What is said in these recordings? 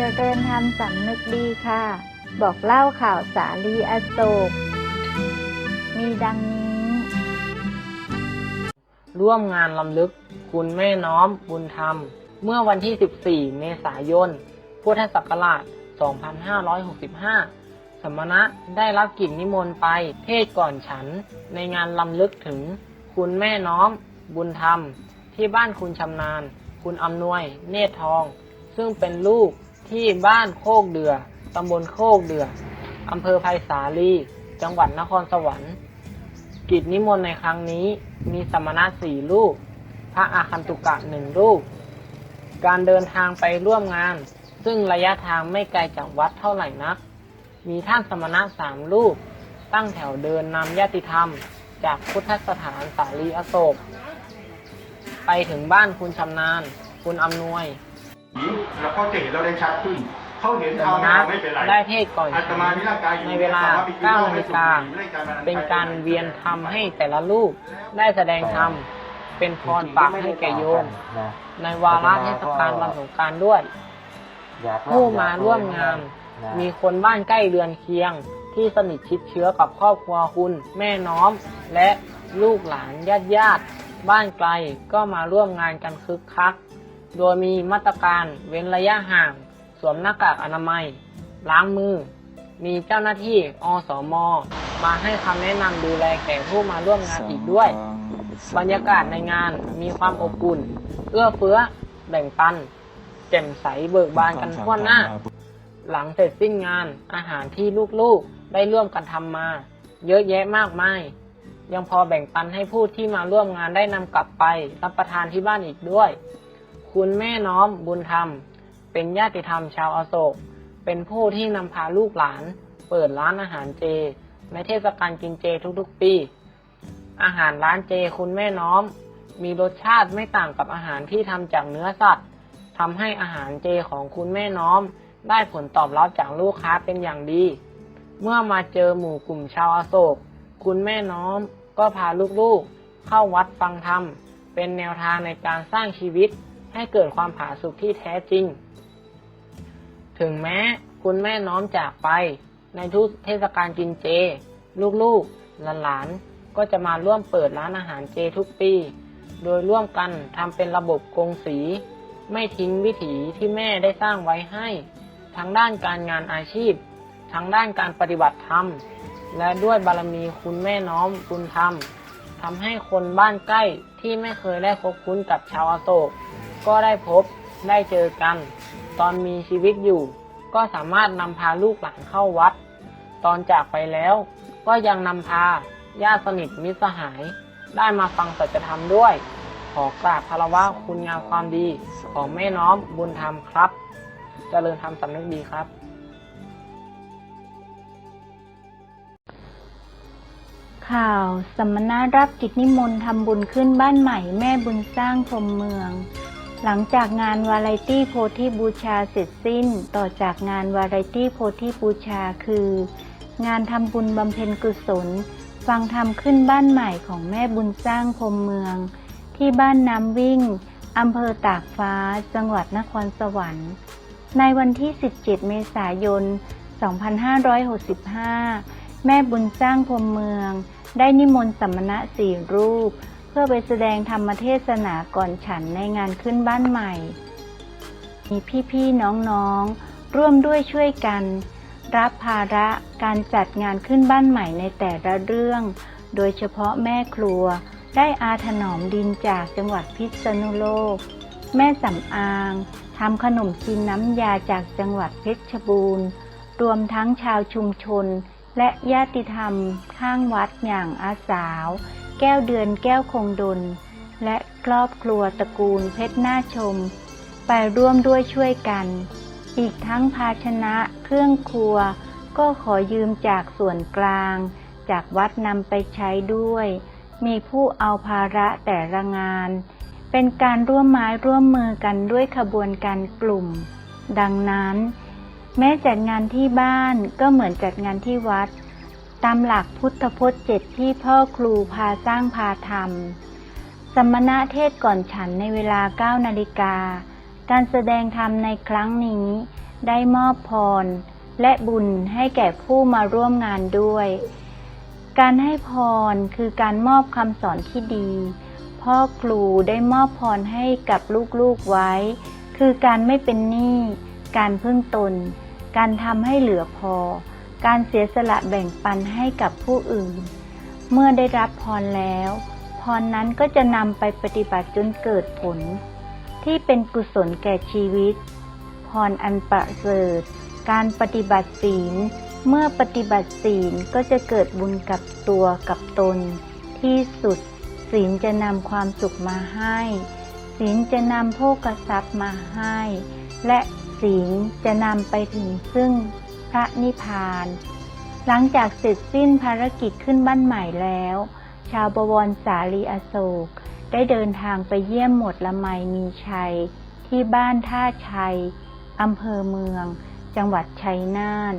จริญธรรมสำนึกดีค่ะ บอกเล่าข่าวสาลีอโศก มีดังนี้ ร่วมงานลำลึก คุณแม่น้อม บุญธรรม เมื่อวันที่ 14 เมษายน พุทธศักราช 2565 สมณะได้รับกิจนิมนต์ไป เทศก่อนฉัน ในงานลำลึกถึง คุณแม่น้อม บุญธรรม ที่บ้านคุณชำนาญ คุณอำนวย เนตรทอง ซึ่งเป็นลูก ที่บ้านโคกเดือ ตำบลโคกเดือ อำเภอไผ่สาลี จังหวัดนครสวรรค์ กิจนิมนต์ในครั้งนี้มีสมณะสี่รูป พระอาคันตุกะหนึ่งรูป การเดินทางไปร่วมงาน ซึ่งระยะทางไม่ไกลจากวัดเท่าไหร่นัก มีท่านสมณะสามรูป ตั้งแถวเดินนำญาติธรรม จากพุทธสถานสาลีอโศก ไปถึงบ้านคุณชำนาญ คุณอำนวย แล้วเขาจะเห็นเราได้ชัดขึ้น เขาเห็นสเอามไม่ณะเอาไม่เป็นไรได้เทศน์ก่อนอาฉัตนมามีร่างกายอยู่ในเวลาสมรถไปกินเหล้9นาฬิกาไม่ได้การพนันเป็นการเวียนธรรมให้แต่ละรูปได้แสดงธรรมเป็นพรปากให้แก่โยมในวาระเทศกาลวันสงกรารด้วย ผู้มาร่วมงาน มีคนบ้านใกล้เรือนเคียง ที่สนิทชิดเชื้อกับครอบครัวคุณ แม่น้อม และลูกหลานญาติญาติๆบ้านไกลก็มาร่วมงานกันคึกคัก โดยมีมาตรการเว้นระยะห่าง สวมหน้ากากอนามัย ล้างมือ มีเจ้าหน้าที่อสม มาให้คำแนะนำดูแลแก่ผู้มาร่วมงานอีกด้วย บรรยากาศในงานมีความอบอุ่น เอื้อเฟื้อ แบ่งปัน แจ่มใสเบิกบานกันทั่วหน้า หลังเสร็จสิ้นงานอาหารที่ลูกๆได้ร่วมกันทำมา เยอะแยะมากมายยังพอแบ่งปันให้ผู้ที่มาร่วมงานได้นำกลับไปรับประทานที่บ้านอีกด้วย คุณแม่น้อมบุญธรรม เป็นญาติธรรมชาวอโศก เป็นผู้ที่นำพาลูกหลาน เปิดร้านอาหารเจ ในเทศกาลกินเจทุกๆปี อาหารร้านเจคุณแม่น้อม มีรสชาติไม่ต่างกับอาหารที่ทำจากเนื้อสัตว์ทำให้อาหารเจของคุณแม่น้อม ได้ผลตอบรับจากลูกค้าเป็นอย่างดี เมื่อมาเจอหมู่กลุ่มชาวอโศก คุณแม่น้อมก็พาลูกๆ เข้าวัดฟังธรรม เป็นแนวทางในการสร้างชีวิต ให้เกิดความผาสุกที่แท้จริง ถึงแม้คุณแม่น้อมจากไป ในทุกเทศกาลกินเจ ลูกๆหลานๆก็จะมาร่วมเปิดร้านอาหารเจทุกปี โดยร่วมกันทำเป็นระบบกงสี ไม่ทิ้งวิถีที่แม่ได้สร้างไว้ให้ ทั้งด้านการงานอาชีพ ทั้งด้านการปฏิบัติธรรม และด้วยบารมีคุณแม่น้อมบุญธรรมทำให้คนบ้านใกล้ที่ไม่เคยได้พบคุ้นกับชาวอโศก ก็ได้พบได้เจอกัน ตอนมีชีวิตอยู่ ก็สามารถนำพาลูกหลานเข้าวัด ตอนจากไปแล้ว ก็ยังนำพาญาติสนิทมิตรสหาย ได้มาฟังสัจธรรมด้วย ขอกราบคารวะคุณงามความดีของแม่น้อมบุญธรรมครับเจริญธรรมสำนึกดีครับข่าวสมณะรับกิจนิมนต์ทำบุญขึ้นบ้านใหม่แม่บุญสร้างพรมเมือง หลังจากงานวาไรตี้โพธิบูชาเสร็จสิ้น ต่อจากงานวาไรตี้โพธิบูชาคือ งานทำบุญบำเพ็ญกุศล ฟังธรรมขึ้นบ้านใหม่ของแม่บุญสร้างพรมเมือง ที่บ้านน้ำวิ่งอำเภอตากฟ้า จังหวัดนครสวรรค์ ในวันที่ 17 เมษายน 2565 แม่บุญสร้างพรมเมือง ได้นิมนต์สมณะสี่รูป เพื่อไปแสดงธรรมเทศนาก่อนฉันในงานขึ้นบ้านใหม่ มีพี่ๆน้องๆ ร่วมด้วยช่วยกัน รับภาระการจัดงานขึ้นบ้านใหม่ในแต่ละเรื่อง โดยเฉพาะแม่ครัวได้อาถนอมดินจากจังหวัดพิษณุโลก แม่สำอางทำขนมจีนน้ำยาจากจังหวัดเพชรบูรณ์ รวมทั้งชาวชุมชน และญาติธรรมข้างวัดอย่างอาสาว แก้วเดือนแก้วคงดนและครอบครัวตระกูลเพชรหน้าชม ไปร่วมด้วยช่วยกัน อีกทั้งภาชนะเครื่องครัว ก็ขอยืมจากส่วนกลาง จากวัดนำไปใช้ด้วย มีผู้เอาภาระแต่ละงาน เป็นการร่วมไม้ร่วมมือกันด้วยขบวนการกลุ่ม ดังนั้น แม้จัดงานที่บ้านก็เหมือนจัดงานที่วัด ตามหลักพุทธพจน์เจ็ดที่พ่อครูพาสร้างพาทำสมณะเทศก่อนฉันในเวลา9นาฬิกา การแสดงธรรมในครั้งนี้ได้มอบพร และบุญให้แก่ผู้มาร่วมงานด้วย การให้พรคือการมอบคำสอนที่ดี พ่อครูได้มอบพรให้กับลูกๆไว้ คือการไม่เป็นหนี้ การพึ่งตน การทำให้เหลือพอ การเสียสละแบ่งปันให้กับผู้อื่น เมื่อได้รับพรแล้ว พรนั้นก็จะนำไปปฏิบัติจนเกิดผล ที่เป็นกุศลแก่ชีวิต พรอันประเสริฐการปฏิบัติศีล เมื่อปฏิบัติศีลก็จะเกิดบุญกับตัวกับตน ที่สุดศีลจะนำความสุขมาให้ ศีลจะนำโภกทรัพย์มาให้ และศีลจะนำไปถึงซึ่ง พระนิพพาน หลังจากเสร็จสิ้นภารกิจขึ้นบ้านใหม่แล้ว ชาวบวรสาลีอโศก ได้เดินทางไปเยี่ยมหมวดละไมมีชัย ที่บ้านท่าชัยอำเภอเมือง จังหวัดชัยนาท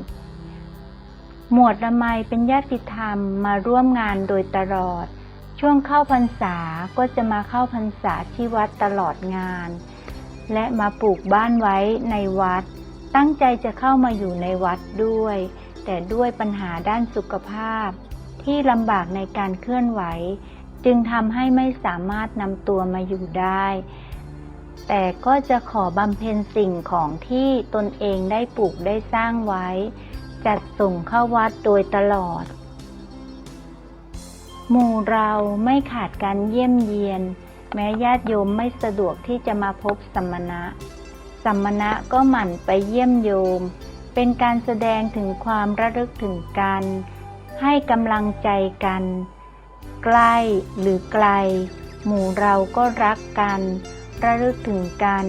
หมวดละไมเป็นญาติธรรมมาร่วมงานโดยตลอด ช่วงเข้าพรรษาก็จะมาเข้าพรรษาที่วัดตลอดงาน และมาปลูกบ้านไว้ในวัด ตั้งใจจะเข้ามาอยู่ในวัดด้วย แต่ด้วยปัญหาด้านสุขภาพ ที่ลำบากในการเคลื่อนไหว จึงทำให้ไม่สามารถนำตัวมาอยู่ได้ แต่ก็จะขอบำเพ็ญสิ่งของที่ตนเองได้ปลูกได้สร้างไว้ จัดส่งเข้าวัดโดยตลอด หมู่เราไม่ขาดการเยี่ยมเยียน แม้ญาติโยมไม่สะดวกที่จะมาพบสัมมณะ สัมมณะก็หมั่นไปเยี่ยมโยม เป็นการแสดงถึงความระลึกถึงกัน ให้กำลังใจกัน ใกล้หรือไกล หมู่เราก็รักกัน ระลึกถึงกัน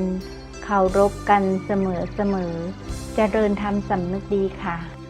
เคารพกันเสมอเสมอจเจริญธรรมสำนึกดีค่ะ